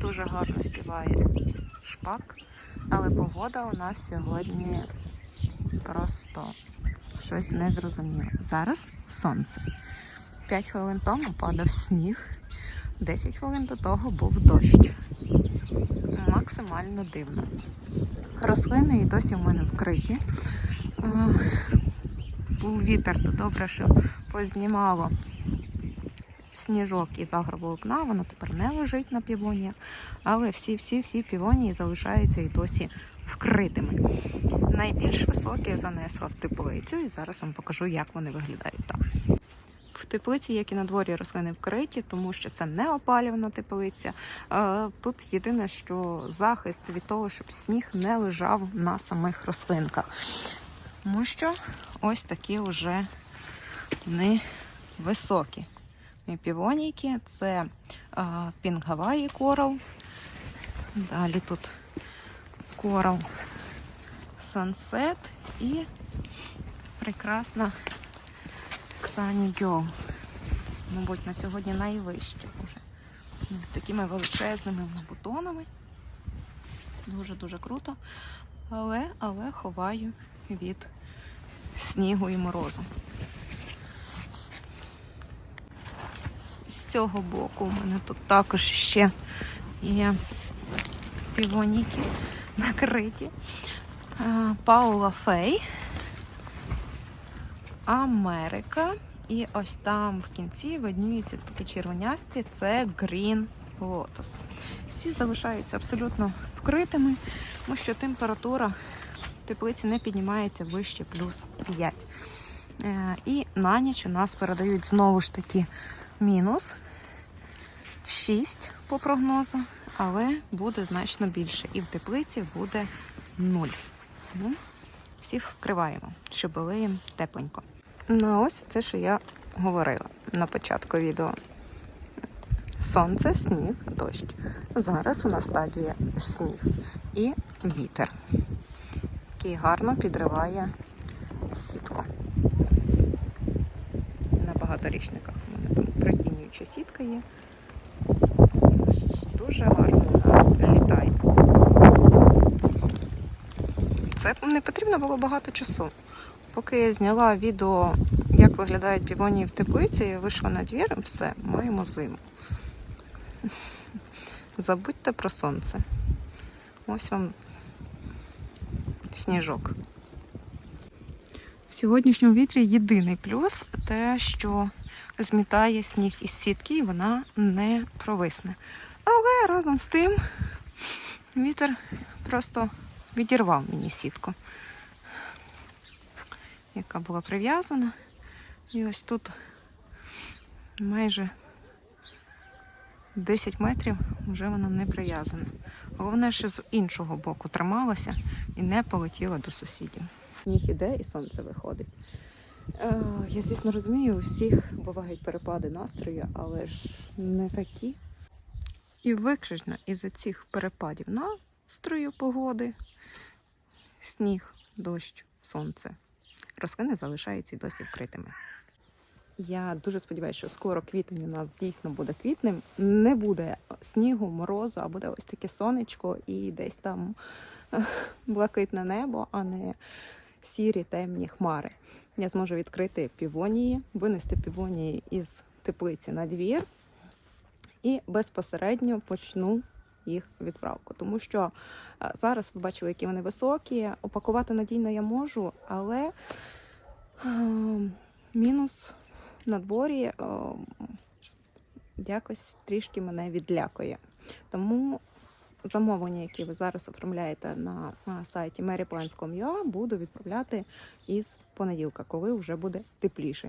Дуже гарно співає шпак, але погода у нас сьогодні просто щось незрозуміле. Зараз сонце. 5 хвилин тому падав сніг, 10 хвилин до того був дощ. Максимально дивно. Рослини і досі в мене вкриті. Був вітер, то добре, що познімало сніжок із агроволокна, воно тепер не лежить на півоніях, але всі-всі-всі півонії залишаються і досі вкритими. Найбільш високі я занесла в теплицю, і зараз вам покажу, як вони виглядають там. В теплиці, як і на дворі, рослини вкриті, тому що це не опалювана теплиця. Е, Тут єдине, що захист від того, щоб сніг не лежав на самих рослинках. Тому що ось такі вже вони високі. І Півонійки це Hawaii Coral. Далі тут Coral Sunset і прекрасна Sunny Girl. Мабуть, на сьогодні найвище вже. Ось такими величезними бутонами. Дуже-дуже круто. Але, але ховаю від снігу і морозу. З цього боку у мене тут також ще є півоніки накриті. Е, Паула Фей, Америка. І ось там в кінці видніються такі червонясті, це Green Lotus. Всі залишаються абсолютно вкритими, тому що температура теплиці не піднімається вище плюс 5. Е, І на ніч у нас передають знову ж таки мінус 6 по прогнозу, але буде значно більше. І в теплиці буде 0. Тому всіх вкриваємо, щоб було їм тепленько. Ну, ось те, що я говорила на початку відео. Сонце, сніг, дощ. Зараз у нас стадія сніг і вітер, який гарно підриває сітку. На багаторічниках у мене там притінююча сітка є. Дуже гарно вона літає. Це не потрібно було багато часу. Поки я зняла відео, як виглядають півонії в теплиці, я вийшла на двір, все, маємо зиму. Забудьте про сонце. Ось вам сніжок. В сьогоднішньому вітрі єдиний плюс те, що змітає сніг із сітки і вона не провисне. Але разом з тим вітер просто відірвав мені сітку, яка була прив'язана. І ось тут майже 10 метрів вже вона не прив'язана. Головне, що з іншого боку трималася і не полетіла до сусідів. Сніг іде і сонце виходить. Е, Я, звісно, розумію, у всіх бувають перепади настрою, але ж не такі. І виключно із-за цих перепадів настрою погоди, сніг, дощ, сонце. Рослини залишаються досі вкритими. Я дуже сподіваюся, що скоро квітень у нас дійсно буде квітнем. Не буде снігу, морозу, а буде ось таке сонечко і десь там блакитне небо, а не сірі темні хмари. Я зможу відкрити півонії, винести півонії із теплиці на двір і безпосередньо почну їх відправку. Тому що е, зараз ви бачили, які вони високі. Опакувати надійно я можу, але е, мінус на дворі е, якось трішки мене відлякує. Тому замовлення, які ви зараз оформляєте на, сайті maryplants.com.ua, буду відправляти із понеділка, коли вже буде тепліше.